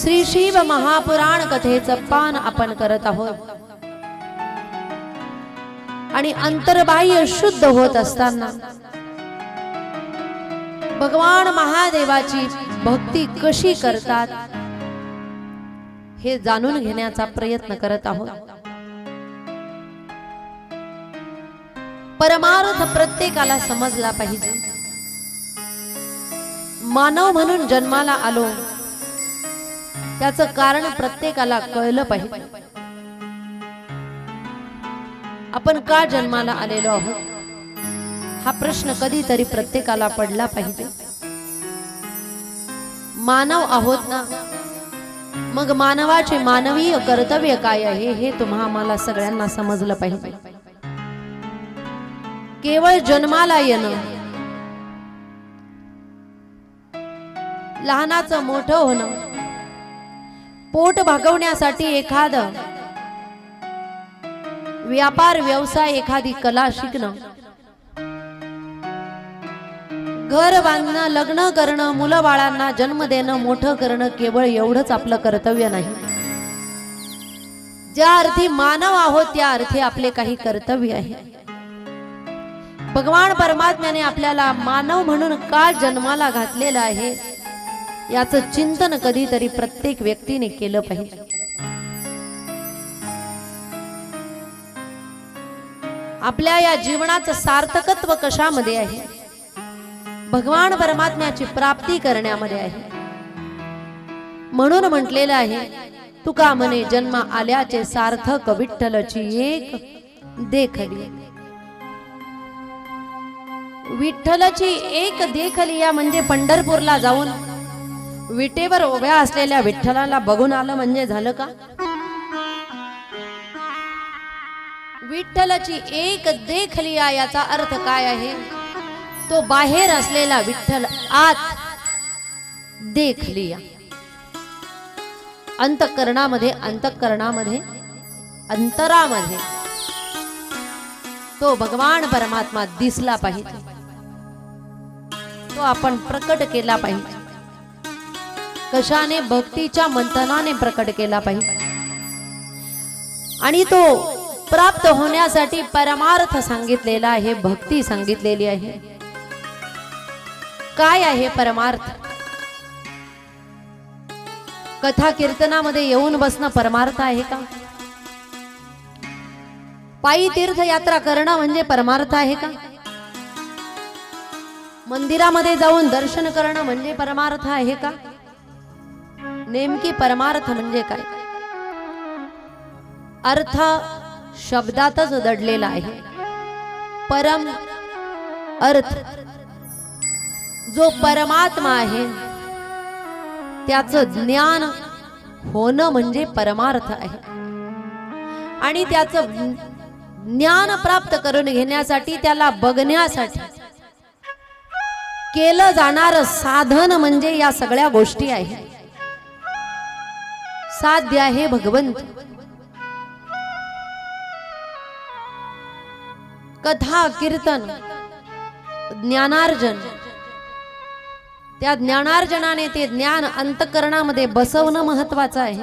श्री शिव महापुराण कथेचं पान आपण करत आहोत. आणि अंतर्बाह्य शुद्ध होत असताना भगवान महादेवाची भक्ती कशी करतात हे जाणून घेण्याचा प्रयत्न करत आहोत. परमार्थ प्रत्येकाला समजला पाहिजे. मानव म्हणून जन्माला आलो त्याचं कारण प्रत्येकाला कळलं पाहिजे. आपण का जन्माला आलेलो आहोत? हा प्रश्न कधीतरी प्रत्येकाला पडला पाहिजे. मानव आहोत ना? मग मानवाचे मानवीय कर्तव्य काय आहे हे तुम्हा आम्हाला सगळ्यांना समजलं पाहिजे. केवळ जन्माला येणं. लहानाचं मोठं होणं. पोट भागवण्यासाठी एखाद व्यापार व्यवसाय एखादी कला शिकणं. घर बांधणं लग्न करणं मुलं बाळांना जन्म देणं मोठं करणं केवळ एवढंच आपलं कर्तव्य नाही. ज्या अर्थी मानव आहोत त्या अर्थी आपले काही कर्तव्य आहे. भगवान परमात्म्याने आपल्याला मानव म्हणून का जन्माला घातलेलं आहे? याचं चिंतन कधीतरी प्रत्येक व्यक्तीने केलं पाहिजे. आपल्या या जीवनाचं सार्थकत्व कशामध्ये आहे? भगवान परमात्म्याची प्राप्ती करण्यामध्ये आहे. म्हणून म्हटलेलं आहे तुका म्हणे जन्म आल्याचे सार्थक विठ्ठलची एक देखली. विठ्ठलची एक देखली या म्हणजे पंढरपूरला जाऊन विटेवर उभ्या असलेल्या विठ्ठलाला बघून आलं म्हणजे झालं का? विठ्ठलाची एक देख लिया याचा अर्थ काय आहे? तो बाहेर असलेला विठ्ठल आत देख लिया अंतकरणामध्ये अंतकरणामध्ये अंतरामध्ये तो भगवान परमात्मा दिसला पाहिजे. तो आपण प्रकट केला पाहिजे. कशाने भक्तीच्या मंथनाने प्रकट केला पाहिजे? आणि तो प्राप्त होण्यासाठी परमार्थ सांगितलेला आहे भक्ती सांगितलेली आहे. काय आहे परमार्थ? कथा कीर्तनामध्ये येऊन बसणं परमार्थ आहे का? पायी तीर्थयात्रा करणं म्हणजे परमार्थ आहे का? मंदिरामध्ये जाऊन दर्शन करणं म्हणजे परमार्थ आहे का? नेमकी परमार्थ म्हणजे काय? अर्थ शब्दातच दडलेला आहे. परम अर्थ. जो परमात्मा आहे त्याचं ज्ञान होणं म्हणजे परमार्थ आहे. आणि त्याचं ज्ञान प्राप्त करून घेण्यासाठी त्याला बघण्यासाठी केलं जाणार साधन म्हणजे या सगळ्या गोष्टी आहेत. साध्य आहे भगवंत. कथा कीर्तन ज्ञानार्जन. त्या ज्ञानार्जनाने ते ज्ञान अंतकरणामध्ये बसवणं महत्वाचं आहे.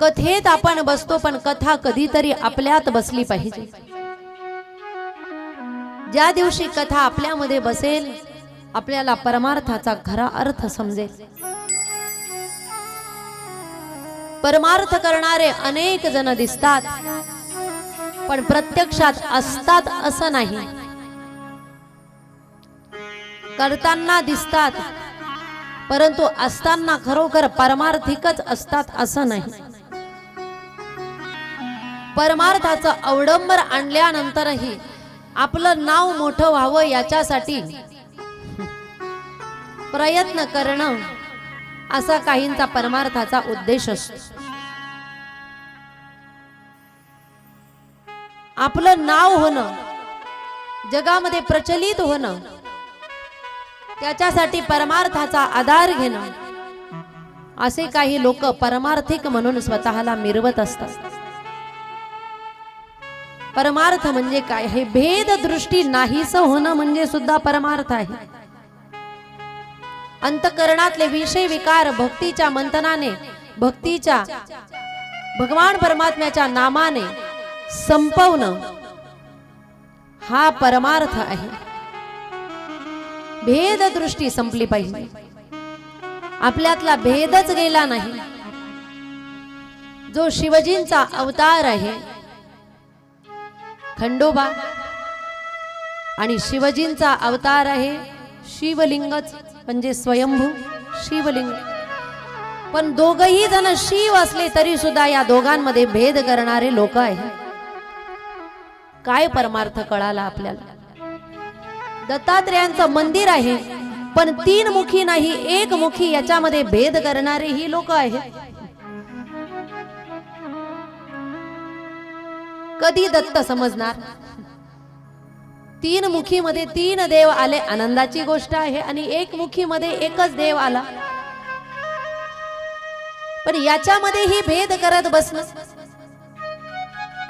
कथेत आपण बसतो पण कथा कधीतरी आपल्यात बसली पाहिजे. ज्या दिवशी कथा आपल्यामध्ये बसेल आपल्याला परमार्थाचा खरा अर्थ समजेल. परमार्थ करणारे अनेक जण दिसतात. पण प्रत्यक्षात असतात असं नाही. करताना दिसतात परंतु असताना खरोखर परमार्थिकच असतात असं नाही. परमार्थाचं अवडंबर आणल्यानंतरही आपलं नाव मोठं व्हावं याच्यासाठी प्रयत्न करणं असा काहींचा परमार्थाचा उद्देश असतो. आपलं नाव होणं जगामध्ये प्रचलित होणं त्याच्यासाठी परमार्थाचा आधार घेणं असे काही लोक परमार्थिक म्हणून स्वतःला मिरवत असतात. परमार्थ म्हणजे काय? हे भेद दृष्टी नाहीस होणं म्हणजे सुद्धा परमार्थ आहे. अंतकरणातले विषय विकार भक्तीच्या मंथनाने भक्तीच्या भगवान परमात्म्याच्या नामाने संपवणं हा परमार्थ आहे. भेद दृष्टी संपली पाहिजे. आपल्यातला भेदच गेला नाही. जो शिवजींचा अवतार आहे खंडोबा आणि शिवजींचा अवतार आहे शिवलिंगच म्हणजे स्वयंभू शिवलिंग. पण दोघही जण शिव असले तरी सुद्धा या दोघांमध्ये भेद करणारे लोक आहेत. काय परमार्थ कळाला आपल्याला? दत्तात्रेयांचं मंदिर आहे पण तीन मुखी नाही एक मुखी याच्यामध्ये भेद करणारे ही लोक आहेत. कधी दत्त समजणार? तीन मुखी मध्ये तीन देव आले आनंदाची गोष्ट आहे आणि एक मुखी मध्ये एकच देव आला. पण याच्यामध्ये ही भेद करत बसणं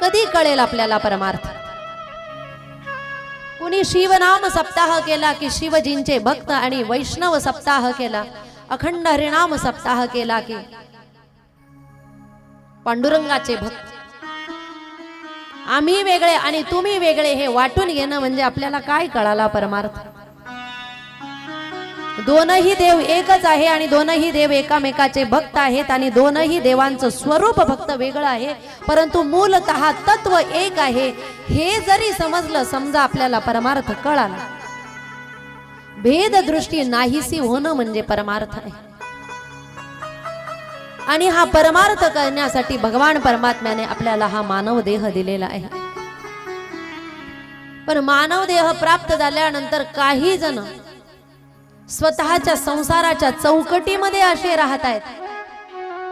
कधी कळेल आपल्याला परमार्थ? कुणी शिवनाम सप्ताह केला की शिवजींचे भक्त आणि वैष्णव सप्ताह केला अखंड हरिनाम सप्ताह केला की पांडुरंगाचे भक्त. आम्ही वेगळे आणि तुम्ही वेगळे हे वाटून घेणं म्हणजे आपल्याला काय कळाला परमार्थ? दोनही देव एकच आहे आणि दोनही देव एकामेकाचे भक्त आहेत आणि दोनही देवांचं स्वरूप भक्त वेगळं आहे. परंतु मूलत तत्व एक आहे. हे जरी समजलं समजा आपल्याला परमार्थ कळाला. भेद दृष्टी नाहीसी होणं म्हणजे परमार्थ आहे. आणि हा परमार्थ करण्यासाठी भगवान परमात्म्याने आपल्याला हा मानव देह दिलेला आहे. पण मानव देह प्राप्त झाल्यानंतर काही जण स्वतःच्या संसाराच्या चौकटीमध्ये असे राहत आहेत.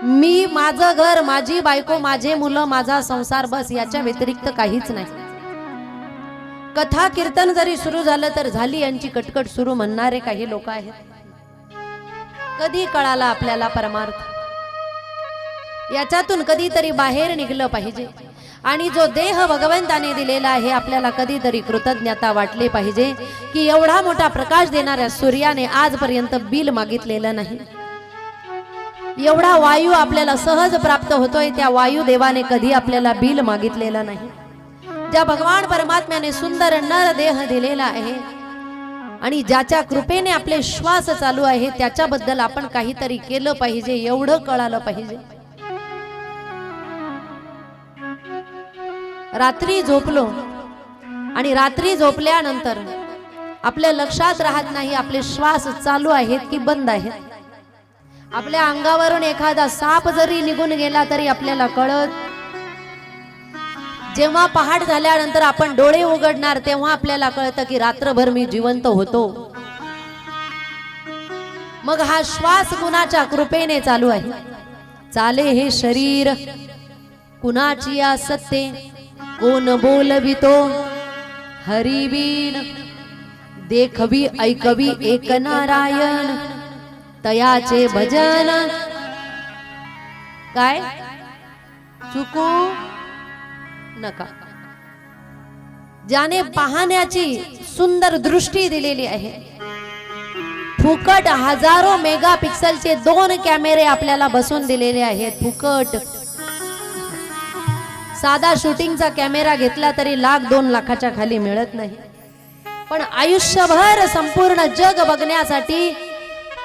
मी माझं घर माझी बायको माझे मुलं माझा संसार बस याच्या व्यतिरिक्त काहीच नाही. कथा कीर्तन जरी सुरू झालं तर झाली यांची कटकट सुरू म्हणणारे काही लोक आहेत. कधी कळाला आपल्याला परमार्थ? याच्यातून कधीतरी बाहेर निघलं पाहिजे. आणि जो देह भगवंताने दिलेला आहे आपल्याला कधीतरी कृतज्ञता वाटली पाहिजे की एवढा मोठा प्रकाश देणाऱ्या सूर्याने आजपर्यंत बिल मागितलेलं नाही. एवढा वायू आपल्याला सहज प्राप्त होतोय त्या वायू देवाने कधी आपल्याला बिल मागितलेलं नाही. ज्या भगवान परमात्म्याने सुंदर नर देह दिलेला आहे आणि ज्याच्या कृपेने आपले श्वास चालू आहे त्याच्याबद्दल आपण काहीतरी केलं पाहिजे एवढं कळालं पाहिजे. रात्री झोपलो. आणि रात्री झोपल्यानंतर आपल्या लक्षात राहत नाही आपले श्वास चालू आहेत की बंद आहेत. आपल्या अंगावरून एखादा साप जरी निघून गेला तरी आपल्याला कळत जेव्हा पहाट झाल्यानंतर आपण डोळे उघडणार तेव्हा आपल्याला कळतं की रात्रभर मी जिवंत होतो. मग हा श्वास कुणाच्या कृपेने चालू आहे? चाले हे शरीर कुणाची या सत्ते? कोण बोलवितो? हरिबीन देखवी ऐकवी एक नारायण तयाचे भजन. काय? चुकू? नका. ज्याने पाहण्याची सुंदर दृष्टी दिलेली आहे. फुकट हजारो मेगा पिक्सलचे दोन कॅमेरे आपल्याला बसून दिलेले आहेत. फुकट साधा शूटिंगचा कॅमेरा घेतला तरी लाख दोन लाखाच्या खाली मिळत नाही. पण आयुष्यभर संपूर्ण जग बघण्यासाठी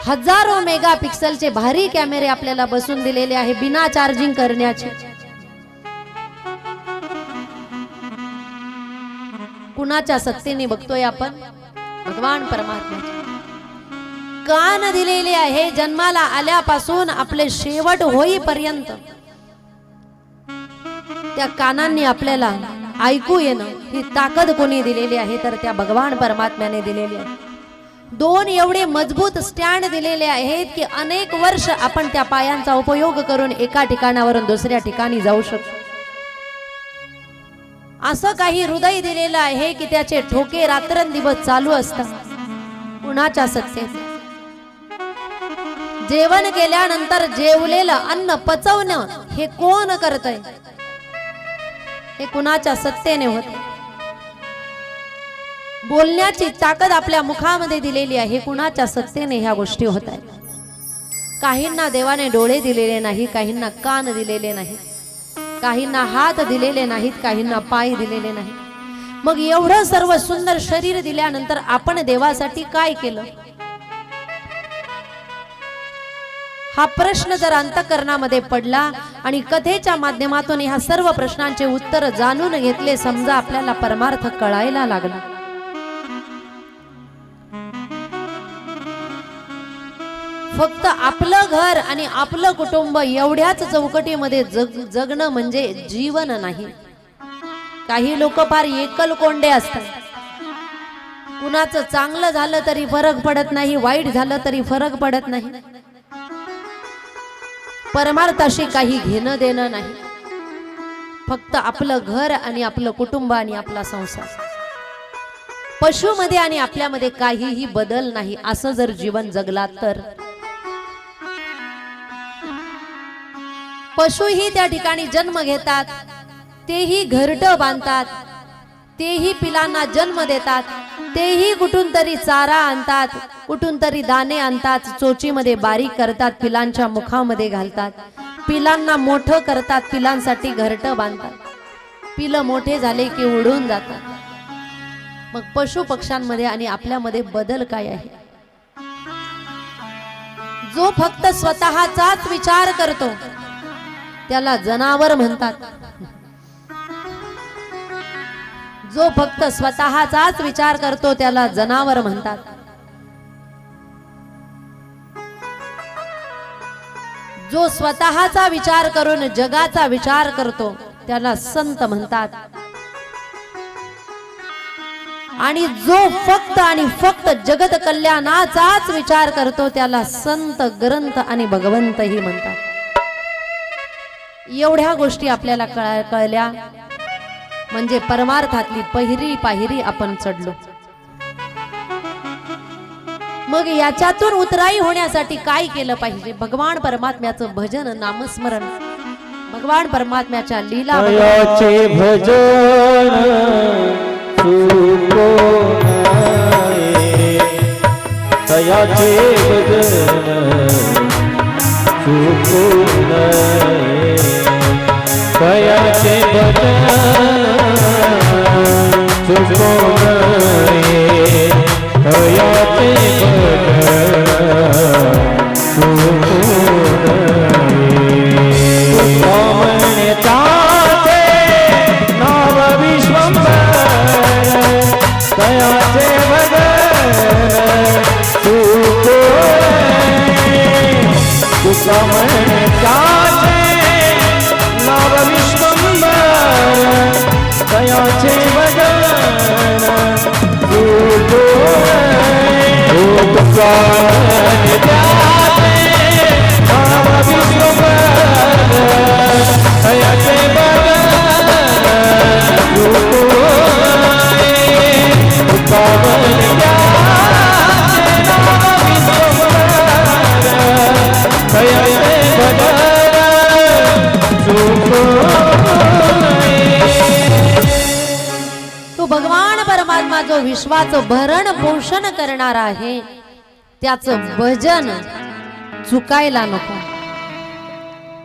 हजारो मेगा पिक्सलचे भारी कॅमेरे आपल्याला बसून दिलेले आहे बिना चार्जिंग करण्याचे. कुणाच्या सत्तेने बघतोय आपण? भगवान परमात्मा कान दिलेले आहे जन्माला आल्यापासून आपले शेवट होईपर्यंत. त्या कानांनी आपल्याला ऐकू येणं ही ताकद कोणी दिलेली आहे तर त्या भगवान परमात्म्याने दिलेली आहे. दोन एवढे मजबूत स्टँड दिलेले आहेत की अनेक वर्ष आपण त्या पायांचा उपयोग करून एका ठिकाणावरून दुसऱ्या ठिकाणी जाऊ शकतो. असं काही हृदय दिलेलं आहे की त्याचे ठोके रात्रंदिवस चालू असतात. कुणाच्या सत्तेत? जेवण केल्यानंतर जेवलेलं अन्न पचवणं हे कोण करतय? हे कुणाच्या सत्तेने होत? बोलण्याची ताकद आपल्या मुखामध्ये दिलेली आहे कुणाच्या सत्तेने ह्या गोष्टी होत आहेत? काहींना देवाने डोळे दिलेले नाही काहींना कान दिलेले नाही काहींना हात दिलेले नाहीत काहींना पाय दिलेले नाही मग एवढं सर्व सुंदर शरीर दिल्यानंतर आपण देवासाठी काय केलं? हा प्रश्न जर अंतकरणामध्ये पडला आणि कथेच्या माध्यमातून ह्या सर्व प्रश्नांचे उत्तर जाणून घेतले समजा आपल्याला परमार्थ कळायला लागला. फक्त आपलं घर आणि आपलं कुटुंब एवढ्याच चौकटीमध्ये जग जगणं म्हणजे जीवन नाही. काही लोक फार एकल कोंडे असतात. कुणाचं चांगलं झालं तरी फरक पडत नाही वाईट झालं तरी फरक पडत नाही. परमार्थाशी काही घेणं देणं नाही. फक्त आपलं घर आणि आपलं कुटुंब आणि आपला संसार. पशुमध्ये आणि आपल्यामध्ये काहीही बदल नाही असं जर जीवन जगला तर. पशुही त्या ठिकाणी जन्म घेतात तेही घरट बांधतात तेही पिलांना जन्म देतात. तेही कुठून तरी चारा आणतात. कुठून तरी दाणे आणतात. चोचीमध्ये बारीक करतात पिलांच्या मुखामध्ये घालतात. पिलांना मोठं करतात पिलांसाठी घरटं बांधतात. पिलं मोठे झाले की उडून जातात. मग पशु पक्ष्यांमध्ये आणि आपल्यामध्ये बदल काय आहे? जो फक्त स्वतःचाच विचार करतो त्याला जनावर म्हणतात. जो फक्त स्वतःचाच विचार करतो त्याला जनावर म्हणतात. जो स्वतःचा विचार करून जगाचा विचार करतो त्याला संत म्हणतात. आणि जो फक्त आणि फक्त जगत कल्याणाचाच विचार करतो त्याला संत ग्रंथ आणि भगवंतही म्हणतात. एवढ्या गोष्टी आपल्याला कळ कळल्या. म्हणजे परमार्थातली पहिरी पाहिरी आपण चढलो. मग याच्यातून उतराई होण्यासाठी काय केलं पाहिजे? भगवान परमात्म्याचं भजन नामस्मरण. भगवान परमात्म्याच्या लीला तयाचे भजन तू नव विश्वंभर तयाचे भजन चुको तू जो भरण पोषण करणार आहे. त्याचं भजन चुकायला नको.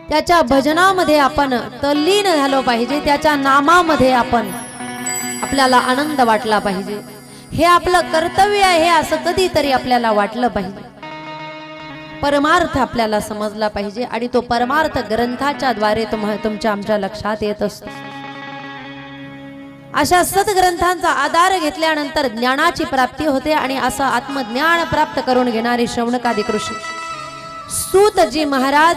त्याच्या भजनामध्ये आपण तल्लीन झालो पाहिजे. त्याच्या नामामध्ये आपण आपल्याला आनंद वाटला पाहिजे. हे आपलं कर्तव्य आहे असं कधीतरी आपल्याला वाटलं पाहिजे. परमार्थ आपल्याला समजला पाहिजे आणि तो परमार्थ ग्रंथाच्या द्वारे तुम्हा तुमच्या आमच्या लक्षात येत असतो. अशा सद्ग्रंथांचा आधार घेतल्यानंतर ज्ञानाची प्राप्ती होते आणि असं आत्मज्ञान प्राप्त करून घेणारे शौनकादिक ऋषी. सूतजी महाराज